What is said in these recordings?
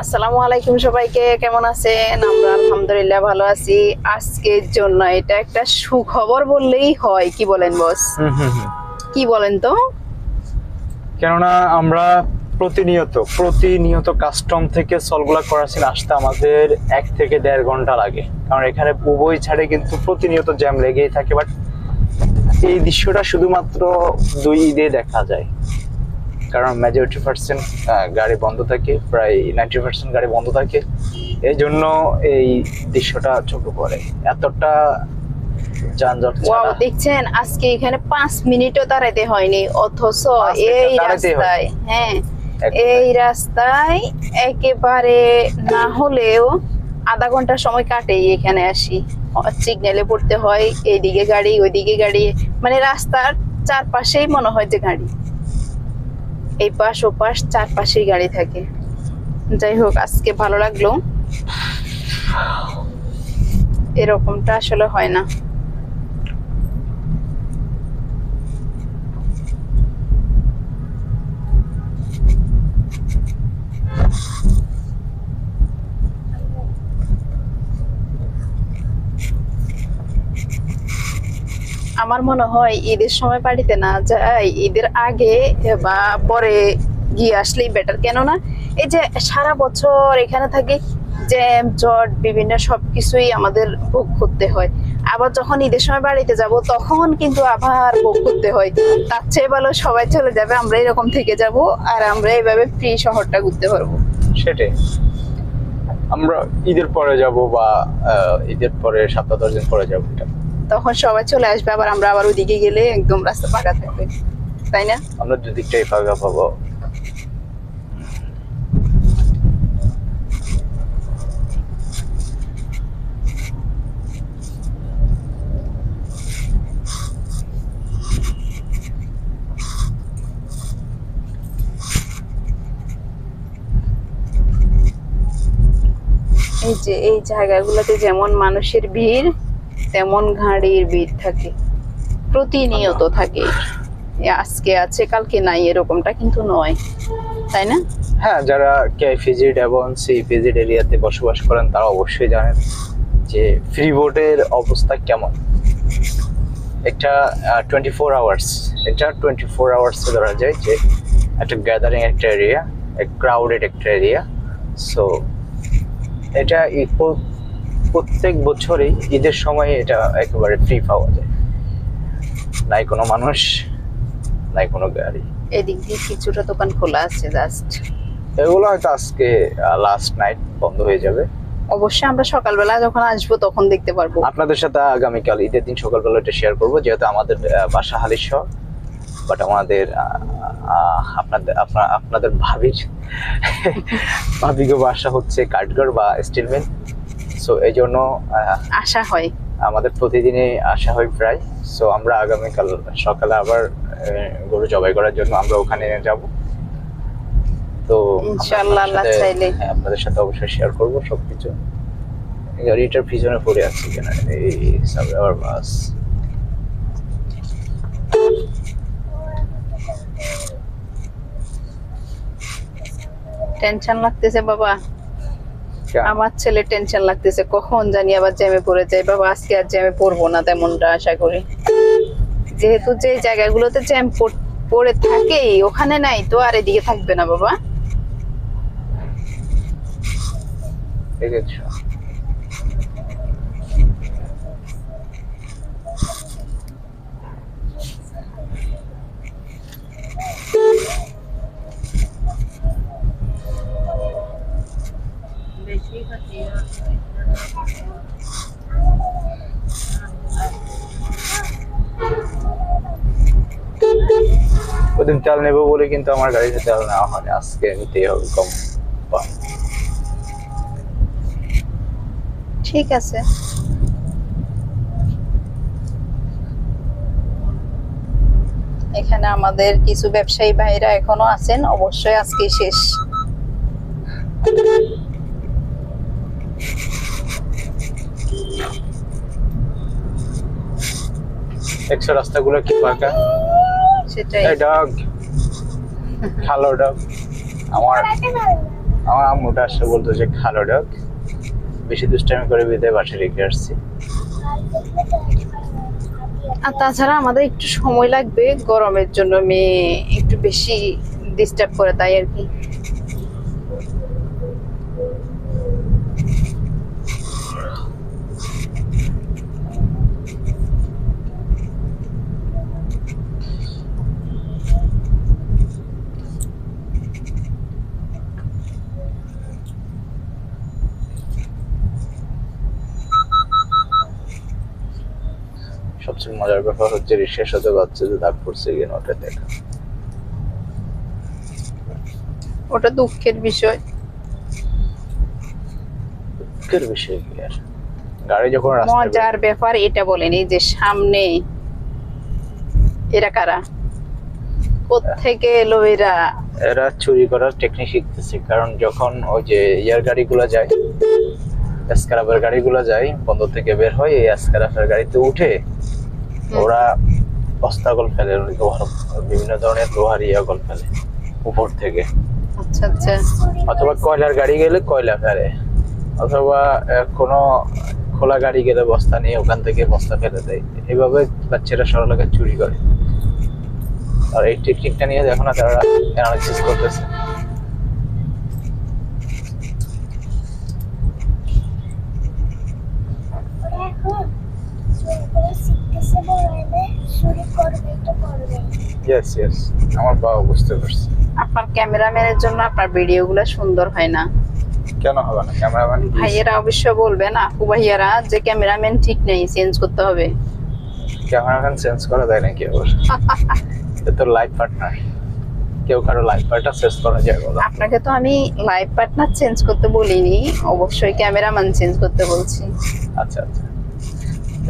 আসসালামু আলাইকুম সবাইকে কেমন আছেন? আমরা আলহামদুলিল্লাহ ভালো আছি। আজকের জন্য এটা একটা সুখবর বললেই হয় কি বলেন বস। কি বলেন তো? কেননা আমরা প্রতিনিয়ত প্রতিনিয়ত কাস্টম থেকে সলগুলা করাছিল আসতে আমাদের এক থেকে দেড় ঘণ্টা লাগে। কারণ এখানে উভয় ছাড়ে কিন্তু প্রতিনিয়ত জ্যাম লেগেই থাকে বাট এই দৃশ্যটা শুধুমাত্র দুই ঈদে দেখা যায়। কারণ মেজরিটি পার্সেন্ট গাড়ি বন্ধ থাকে প্রায় নাইনটি পার্সেন্ট গাড়ি বন্ধ থাকে। এই জন্য এই দৃশ্যটা চোখে পড়ে এতটা যানজট ওয়াও দেখছেন আজকে এখানে পাঁচ মিনিটও দাঁড়াইতে হয়নি অথচ এই রাস্তায় হ্যাঁ এই রাস্তায় একেবারে না হলেও আধা ঘণ্টা সময় কাটেই এখানে আসি। সিগন্যালে পড়তে হয় এইদিকে গাড়ি ওইদিকে গাড়ি মানে রাস্তার চারপাশেই মনে হয় যে গাড়ি। এই পাশ ও পাশ চারপাশেই গাড়ি থাকে। যাই হোক, আজকে ভালো লাগল। এরকমটা আসলে হয় না। আমার মনে হয় ঈদের সময় বাড়িতে না যাই ঈদের আগে বা পরে গিয়ে আসলেই বেটার কেননা এই যে সারা বছর এখানে থাকি জ্যাম জট বিভিন্ন সবকিছুই আমাদের ভোগ করতে হয়। আবার যখন ঈদের সময় বাড়িতে যাব, তখন কিন্তু আবার ভোগ করতে হয়। তার চেয়ে ভালো সবাই চলে যাবে, আমরা এরকম থেকে যাব আর আমরা এইভাবে ফ্রি শহরটা ঘুরতে পারব। সেটাই। আমরা ঈদের পরে যাব বা ঈদের পরে সপ্তাহ দশ দিন পরে যাব এটা। তখন সবাই চলে আসবে আবার আমরা আবার ওদিকে গেলে একদম রাস্তা ফাঁকা থাকবে তাই না? আমরা দুদিকটাই ফাঁকা পাবো। এই যে এই জায়গাগুলোতে যেমন মানুষের ভিড় তেমন গাড়ির ভিড় থাকে। প্রতিনিয়ত থাকে। আজকে আছে কালকে নাই এরকমটা কিন্তু নয়। তাই না? হ্যাঁ যারা কে ফিজিট এবং সি ফিজিট এরিয়াতে বসবাস করেন তারা অবশ্যই জানেন যে ফ্রি বোটের অবস্থা কেমন। একটা টোয়েন্টি ফোর আওয়ার্স এটা টোয়েন্টি ফোর আওয়ার্সে ধরা যায় যে একটা গ্যাদারিং একটা এরিয়া ক্রাউডেড একটা এরিয়া সো এটা প্র- প্রত্যেক বছরই ঈদের সময় এটা একেবারে ফ্রি পাওয়া যায়। নাই কোনো মানুষ নাই কোনো গাড়ি। এদিক দিয়ে কিছুটা দোকান খোলা আছে জাস্ট এগুলো হয়তো আজকে লাস্ট নাইট বন্ধ হয়ে যাবে। অবশ্যই আমরা সকালবেলা যখন আসব তখন দেখতে পারব। আপনাদের সাথে আগামীকাল ঈদের দিন সকালবেলা এটা শেয়ার করব যেহেতু আমাদের বাসা হালিশহর বাট আমাদের আপনাদের আপনার আপনাদের ভাবির ভাবিকে বাসা হচ্ছে কাঠগড় বা স্টিল মিল সো এই জন্য আশা হয়। আমাদের প্রতিদিনই আসা হয় প্রায়। সো আমরা আগামীকাল সকালে আবার গরু জবাই করার জন্য আমরা ওখানে যাব। তো ইনশাআল্লাহ, আল্লাহ চাইলে। হ্যাঁ, আপনাদের সাথে অবশ্যই শেয়ার করব সবকিছু। গাড়িটার পিছনে পড়ে আছে কেন? এই আবার বাস টেনশন লাগতেছে বাবা। আমার ছেলে টেনশন লাগতেছে কখন জানি আবার জ্যামে পড়ে যায়। বাবা আজকে আর জ্যামে পড়ব না তেমনটা আশা করি। যেহেতু যে জায়গাগুলোতে জ্যাম পড়ে থাকেই ওখানে নাই তো আর এদিকে থাকবে না বাবা। ঠিক ওদিন চাল নেব বলে কিন্তু আমার গাড়িতে চাল নেওয়া হয়নি আজকে নিতেই হবে কম ঠিক আছে। এখানে আমাদের কিছু ব্যবসায়ী ভাইরা এখনও আছেন, অবশ্যই আজকে শেষ। একশো রাস্তাগুলো কি ফাঁকা? সেটাই। ডগ। Hello dog. আমার আমার আম্মুটা আসলে বলতো যে খালো ডাক বেশি দুষ্টামি করে বিদায় বাসে রেখে আসছি। আর তাছাড়া আমাদের একটু সময় লাগবে গরমের জন্য মেয়ে একটু বেশি ডিস্টার্ব করে তাই আর কি। সবচেয়ে মজার ব্যাপার হচ্ছে রিক্সার সাথে বাচ্চা যে দাগ পড়ছে কিনা ওটা দেখা। ওটা দুঃখের বিষয়। দুঃখের বিষয় কি আর? গাড়ি যখন মজার ব্যাপার এটা বলেনি যে সামনে এরা কারা? কোথেকে এলো এরা? এরা চুরি করার টেকনিক শিখতেছে কারণ যখন ওই যে ইয়ার গাড়িগুলো যায় স্ক্রাবের গাড়িগুলো যায় বন্দর থেকে বের হয় এই স্ক্রাবের গাড়িতে উঠে ওরা বস্তাগল ফেলে লোহার বিভিন্ন ধরনের লোহার ইয়া ইয়াগল ফেলে উপর থেকে। আচ্ছা আচ্ছা। অথবা কয়লার গাড়ি গেলে কয়লা ফেলে অথবা কোনো খোলা গাড়ি গেলে বস্তা নিয়ে ওখান থেকে বস্তা ফেলে দেয়। এইভাবে বাচ্চারা সরলাকে চুরি করে। আর এই টেকনিকটা নিয়ে এখন তারা অ্যানালাইসিস করতেছে এখন চুরি করে শিখতেছে বড় হলে চুরি করবে তো করবে ইয়েস ইয়েস আমার বাবা বুঝতে পারছে। আপনার ক্যামেরাম্যানের জন্য আপনার ভিডিওগুলো সুন্দর হয় না। কেন হবে না? ক্যামেরাম্যান ভাইয়েরা অবশ্য বলবেন আপু ভাইয়ারা যে ক্যামেরাম্যান ঠিক নেই চেঞ্জ করতে হবে। ক্যামেরাম্যান চেঞ্জ করা যায় নাকি আবার? এটা তো লাইফ পার্টনার কেউ কারও লাইফ পার্টনার চেঞ্জ করা যায় বলো। আপনাকে তো আমি লাইভ পার্টনার চেঞ্জ করতে বলিনি অবশ্যই ক্যামেরাম্যান চেঞ্জ করতে বলছি। আচ্ছা আচ্ছা।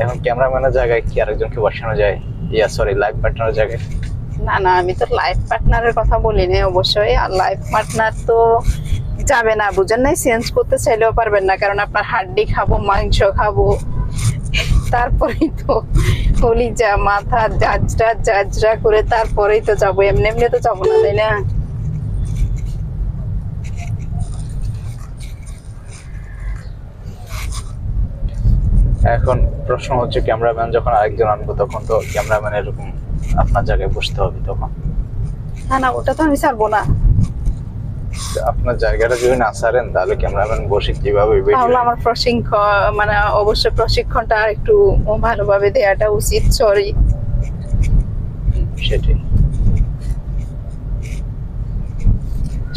এখন ক্যামেরাম্যানের জায়গায় কি আরেকজনকে বসানো যায়? ইয়া সরি লাইফ পার্টনারের জায়গায়। না না, আমি তো লাইফ পার্টনারের কথা বলি বলিনি অবশ্যই। আর লাইফ পার্টনার তো যাবে না, বুঝেন নাই? চেঞ্জ করতে চাইলেও পারবেন না, কারণ আপনার হাড্ডি খাব, মাংস খাব। তারপরেই তো হলি যা মাথা জাজরা জাজরা করে তারপরেই তো যাব। এমনি এমনি তো যাব না, তাই না? এখন প্রশ্ন হচ্ছে ক্যামেরাম্যান যখন আরেকজন আনব, তখন তো ক্যামেরাম্যান এরকম আপনার জায়গায় বসতে হবে তখন। না না ওটা তো আমি ছাড়বো না। আপনার জায়গাটা যদি না ছাড়েন তাহলে ক্যামেরাম্যান বসে কীভাবে তাহলে আমার প্রশিক্ষণ মানে অবশ্যই প্রশিক্ষণটা একটু ভালোভাবে দেওয়াটা উচিত সরি সেটাই।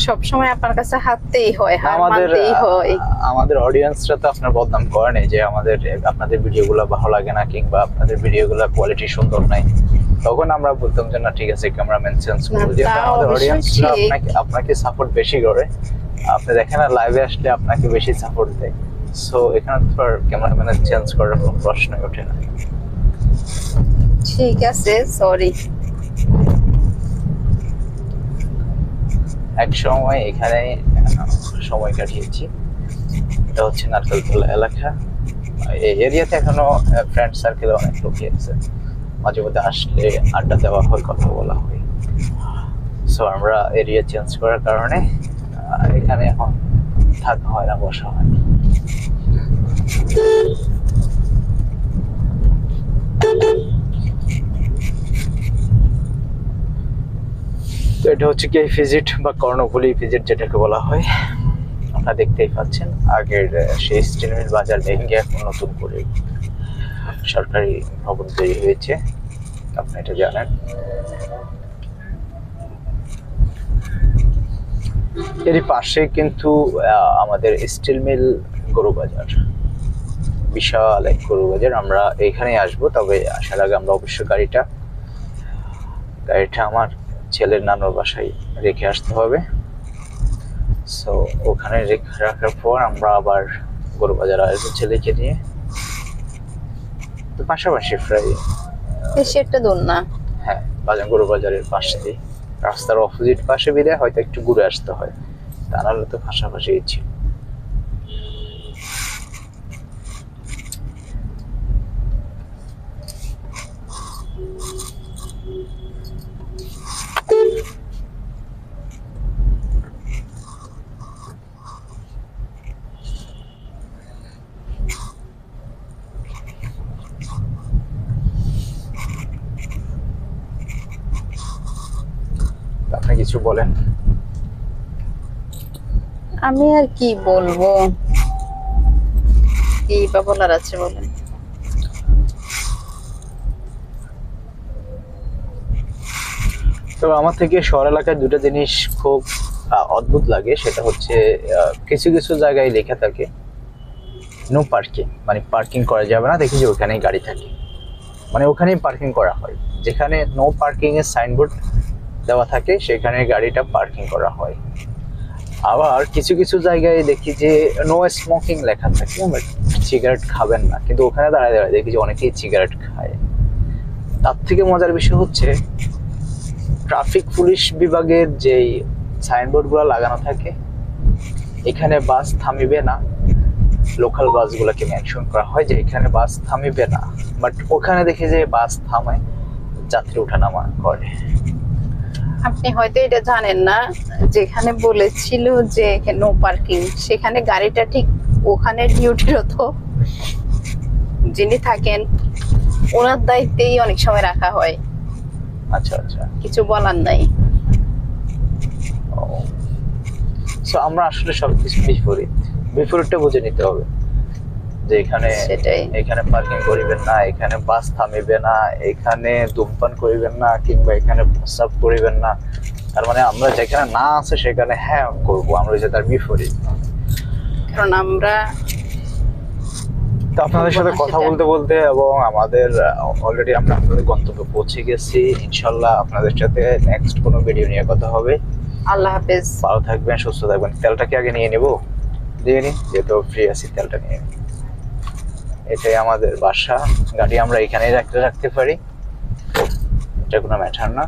সবসময় আপনার কাছে হাততেই হয় হার আমাদের মানতেই হয়। আমাদের অডিয়েন্সরা তো আপনার বদনাম করে নাই যে আমাদের আপনাদের ভিডিওগুলো ভালো লাগে না কিংবা আপনাদের ভিডিওগুলো কোয়ালিটি সুন্দর নাই। তখন আমরা বলতাম যে না ঠিক আছে ক্যামেরাম্যান চেঞ্জ করব না, আমাদের অডিয়েন্সরা আপনাকে আপনাকে সাপোর্ট বেশি করে। আপনি দেখেন না লাইভে আসলে আপনাকে বেশি সাপোর্ট দেয়। সো এখানে তো আর ক্যামেরাম্যানের চেঞ্জ করার কোনো প্রশ্নই ওঠে না। ঠিক আছে সরি এক সময় এখানে সময় কাটিয়েছি। এটা হচ্ছে নারকেলতলা এলাকা। এই এরিয়াতে এখনও ফ্রেন্ড সার্কেল অনেক লোকই আছে। মাঝে মধ্যে আসলে আড্ডা দেওয়া হয়, কথা বলা হয়। সো আমরা এরিয়া চেঞ্জ করার কারণে এখানে এখন থাকা হয় না, বসা হয় না। এটা হচ্ছে কি ভিজিট বা কর্ণফুলি ভিজিট যেটাকে বলা হয়, আপনারা দেখতেই পাচ্ছেন। আগের সেই স্টিল মিল বাজার ভেঙে এখন নতুন করে সরকারি ভবন তৈরি হয়েছে। আপনি এটা জানেন। এরই পাশে কিন্তু আমাদের স্টিল মিল গরু বাজার। বিশাল এক গরু বাজার। আমরা এখানে আসব, তবে আসার আগে আমরা অবশ্যই গাড়িটা গাড়িটা আমার ছেলের নানুর বাসায় রেখে আসতে হবে। সো ওখানে রেখে রাখার পর আমরা আবার গরু বাজার আসব ছেলেকে নিয়ে তো পাশাপাশি প্রায় বেশি একটা দূর না? হ্যাঁ বাজার গরু বাজারের পাশে দিয়ে। রাস্তার অপোজিট পাশে বিদায় হয়তো একটু ঘুরে আসতে হয়। তা নাহলে তো পাশাপাশি ছিল। কিছু বলেন। আমি আর কি বলব? কি বা বলার আছে বলেন। তো আমার থেকে শহর এলাকায় দুটো জিনিস খুব অদ্ভুত লাগে। সেটা হচ্ছে কিছু কিছু জায়গায় লেখা থাকে নো পার্কিং মানে পার্কিং করা যাবে না দেখি যে ওখানেই গাড়ি থাকে। মানে ওখানেই পার্কিং করা হয়। যেখানে নো পার্কিং এর সাইনবোর্ড দেওয়া থাকে, সেখানে গাড়িটা পার্কিং করা হয়। আবার কিছু কিছু জায়গায় দেখি যে নো স্মোকিং লেখা থাকে সিগারেট খাবেন না। কিন্তু ওখানে দাঁড়ায় দাঁড়ায় দেখি যে অনেকেই সিগারেট খায়। তার থেকে মজার বিষয় হচ্ছে ট্রাফিক পুলিশ বিভাগের যেই সাইনবোর্ডগুলো লাগানো থাকে, এখানে বাস থামিবে না। লোকাল বাসগুলোকে মেনশন করা হয় যে, এখানে বাস থামিবে না। বাট ওখানে দেখি যে বাস থামায়, যাত্রী ওঠানামা করে। আপনি হয়তো এটা জানেন না যেখানে বলেছিল যে নো পার্কিং সেখানে গাড়িটা ঠিক ওখানে ডিউটিরত যিনি থাকেন ওনার দায়িত্বেই অনেক সময় রাখা হয়। আচ্ছা আচ্ছা। কিছু বলার নাই। আমরা আসলে সবকিছু বিপরীত। বিপরীতটা বুঝে নিতে হবে। যে এখানে। এখানে পার্কিং করিবেন না এখানে বাস থামিবে না এখানে ধূমপান করিবেন না কিংবা এখানে প্রস্রাব করিবেন না। তার মানে আমরা যেখানে না আছে সেখানে হ্যাঁ করব আমরা যে তার বিপরীত। কারণ আমরা তো আপনাদের সাথে কথা বলতে বলতে এবং আমাদের অলরেডি আমরা আপনাদের গন্তব্যে পৌঁছে গেছি। ইনশাল্লাহ আপনাদের সাথে নেক্সট কোনো ভিডিও নিয়ে কথা হবে। আল্লাহ হাফেজ। ভালো থাকবেন সুস্থ থাকবেন। তেলটা কি আগে নিয়ে নেব? দিয়ে নিই যেহেতু ফ্রি আছি তেলটা নিয়ে নিই এটাই আমাদের বাসা। গাড়ি আমরা এখানেই রাখতে রাখতে পারি। এটা কোনো ম্যাটার না।